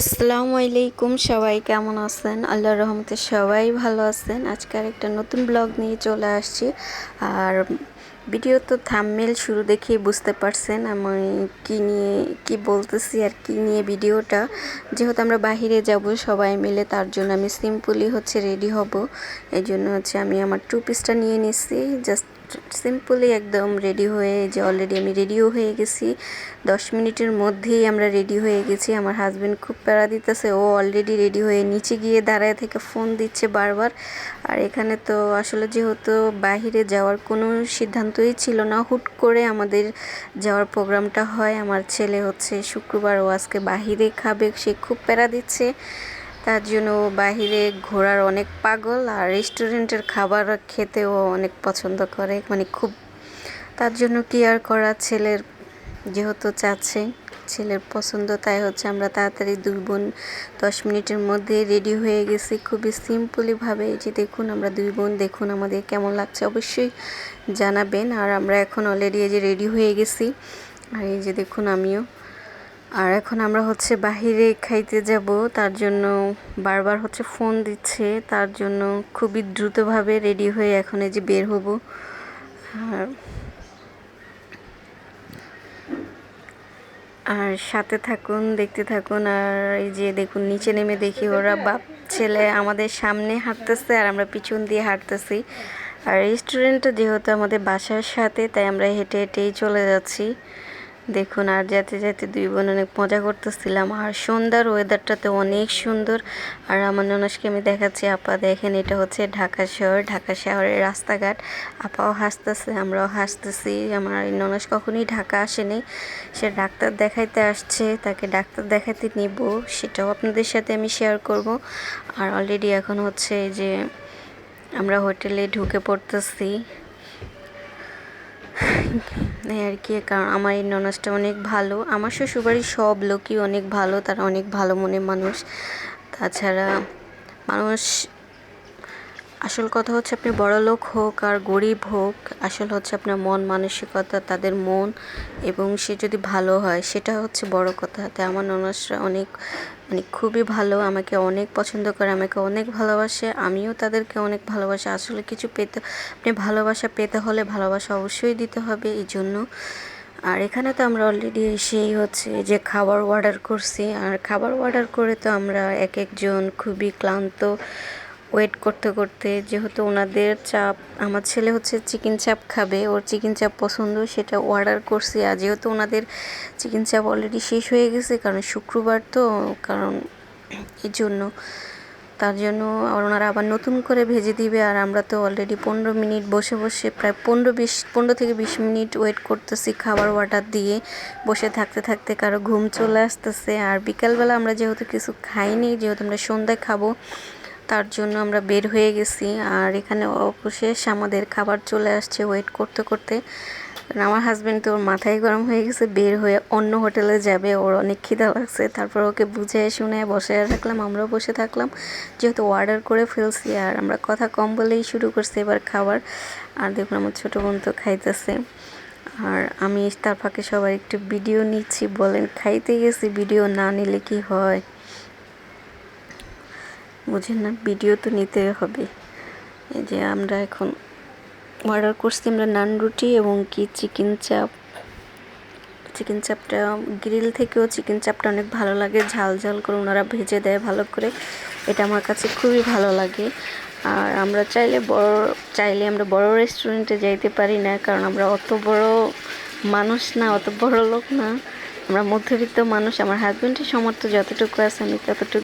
আসসালামু আলাইকুম, সবাই কেমন আছেন? আল্লাহর রহমতে সবাই ভালো আছেন। আজকে একটা নতুন ব্লগ নিয়ে চলে আসছি। আর ভিডিও তো থামমেল শুরু দেখেই বুঝতে পারছেন আমি কি নিয়ে, কি বলতেছি আর কি নিয়ে ভিডিওটা। যেহেতু আমরা বাহিরে যাব, সবাই মিলে তার জন্য আমি সিম্পলি হচ্ছে রেডি হব। এই জন্য হচ্ছে আমি আমার টু পিসটা নিয়ে নিচ্ছি। জাস্ট সিম্পলি একদম রেডি হয়ে যে অলরেডি আমি রেডিও হয়ে গেছি। দশ মিনিটের মধ্যেই আমরা রেডি হয়ে গেছি। আমার হাজব্যান্ড খুব প্যারা দিতেছে, ও অলরেডি রেডি হয়ে নিচে গিয়ে দাঁড়ায় থেকে ফোন দিচ্ছে বারবার। আর এখানে তো আসলে যেহেতু বাহিরে যাওয়ার কোনো সিদ্ধান্তই ছিল না, হুট করে আমাদের যাওয়ার প্রোগ্রামটা হয়। আমার ছেলে হচ্ছে শুক্রবার ও আজকে বাহিরে খাবে, সে খুব প্যারা দিচ্ছে। তার জন্য বাহিরে ঘোরার অনেক পাগল আর রেস্টুরেন্টের খাবার খেতেও অনেক পছন্দ করে। মানে খুব তার জন্য কি আর করা ছেলের যেহেতু চাচ্ছে, ছেলের পছন্দ, তাই হচ্ছে আমরা তাড়াতাড়ি দুই বোন দশ মিনিটের মধ্যে রেডি হয়ে গেছি। খুবই সিম্পলিভাবে এই যে দেখুন আমরা দুই বোন, দেখুন আমাদের কেমন লাগছে। অবশ্যই জানাবেন। আর আমরা এখন অলরেডি এই যে রেডি হয়ে গেছি। আর এই যে দেখুন আমিও আর এখন আমরা হচ্ছে বাহিরে খাইতে যাব, তার জন্য বারবার হচ্ছে ফোন দিচ্ছে, তার জন্য খুবই দ্রুতভাবে রেডি হয়ে এখন এই যে বের হব। আর আর সাথে থাকুন, দেখতে থাকুন, আর এই যে দেখুন, নিচে নেমে দেখি ওরা বাপ ছেলে আমাদের সামনে হাঁটতেছে আর আমরা পিছন দিয়ে হাঁটতেছি। আর রেস্টুরেন্টটা যেহেতু আমাদের বাসার সাথে, তাই আমরা হেঁটে হেঁটেই চলে যাচ্ছি। দেখুন, আর যেতে যেতে দুই বোন অনেক মজা করতেছিলাম। আর সন্ধ্যার ওয়েদারটাতে অনেক সুন্দর। আর আমার ননসকে আমি দেখাচ্ছি, আপা, দেখেন, এটা হচ্ছে ঢাকা শহর, ঢাকা শহরের রাস্তাঘাট। আপাও হাসতেছে, আমরাও হাসতেছি। আমার ননস কখনই ঢাকা আসেনি। সে ডাক্তার দেখাইতে আসছে, তাকে ডাক্তার দেখাতে নিব, সেটাও আপনাদের সাথে আমি শেয়ার করব। আর অলরেডি এখন হচ্ছে যে আমরা হোটেলে ঢুকে পড়তেছি। আর কি, কারণ আমার এই ননাসটা অনেক ভালো। আমার শ্বশুরবাড়ির সব লোকই অনেক ভালো, তারা অনেক ভালো মনের মানুষ। তাছাড়া মানুষ আসল কথা হচ্ছে আপনি বড় লোক হোক আর গরিব হোক, আসল হচ্ছে আপনার মন মানসিকতা, তাদের মন এবং সে যদি ভালো হয়, সেটা হচ্ছে বড় কথা। তাই আমার ননসরা অনেক মানে খুবই ভালো, আমাকে অনেক পছন্দ করে, আমাকে অনেক ভালোবাসে, আমিও তাদেরকে অনেক ভালোবাসি। আসলে কিছু পেতে, আপনি ভালোবাসা পেতে হলে ভালোবাসা অবশ্যই দিতে হবে, এই জন্য। আর এখানে তো আমরা অলরেডি এসেই হচ্ছে যে খাবার অর্ডার করছি, আর খাবার অর্ডার করে তো আমরা এক একজন খুবই ক্লান্ত ওয়েট করতে করতে যেহেতু ওনাদের চাপ, আমার ছেলে হচ্ছে চিকেন চাপ খাবে, ওর চিকেন চাপ পছন্দ, সেটা অর্ডার করছি। আর যেহেতু ওনাদের চিকেন চাপ অলরেডি শেষ হয়ে গেছে, কারণ শুক্রবার তো, কারণ এই জন্য। তার জন্য আর ওনারা আবার নতুন করে ভেজে দিবে, আর আমরা তো অলরেডি পনেরো মিনিট বসে বসে প্রায় পনেরো বিশ, পনেরো থেকে বিশ মিনিট ওয়েট করতেছি খাবার অর্ডার দিয়ে। বসে থাকতে থাকতে কারও ঘুম চলে আসতেছে, আর বিকালবেলা আমরা যেহেতু কিছু খাইনি, যেহেতু আমরা সন্ধ্যায় খাব তার জন্য আমরা বের হয়ে গেছি। আর এখানে অবশেষ আমাদের খাবার চলে আসছে ওয়েট করতে করতে। আমার হাজব্যান্ড তো ওর মাথায় গরম হয়ে গেছে, বের হয়ে অন্য হোটেলে যাবে। ওর অনেক খিদা লাগছে। তারপর ওকে বুঝে শুনে বসে রাখলাম আমরাও বসে থাকলাম। যেহেতু অর্ডার করে ফেলছি আর আমরা কথা কম বলেই শুরু করছি এবার খাবার। আর দেখুন আমার ছোটো বোন তো খাইতেছে। আর আমি তার ফাঁকে সবার একটু ভিডিও নিচ্ছি। বলেন, খাইতে গেছি ভিডিও না নিলে কি হয়? বুঝেন না ভিডিও তো নিতে হবে। এই যে আমরা এখন অর্ডার করছি আমরা নান রুটি এবং কি চিকেন চাপ চিকেন চাপটা গ্রিল থেকেও চিকেন চাপটা অনেক ভালো লাগে, ঝাল ঝাল করে ওনারা ভেজে দেয় ভালো করে। এটা আমার কাছে খুবই ভালো লাগে। আর আমরা চাইলে বড়, চাইলে আমরা বড় রেস্টুরেন্টে যাইতে পারি না, কারণ আমরা অত বড় মানুষ না, অত বড় লোক না। আমরা মধ্যবিত্ত মানুষ, আমার হাজব্যান্ডের সমর্থ, যতটুকু আছে আমি ততটুকু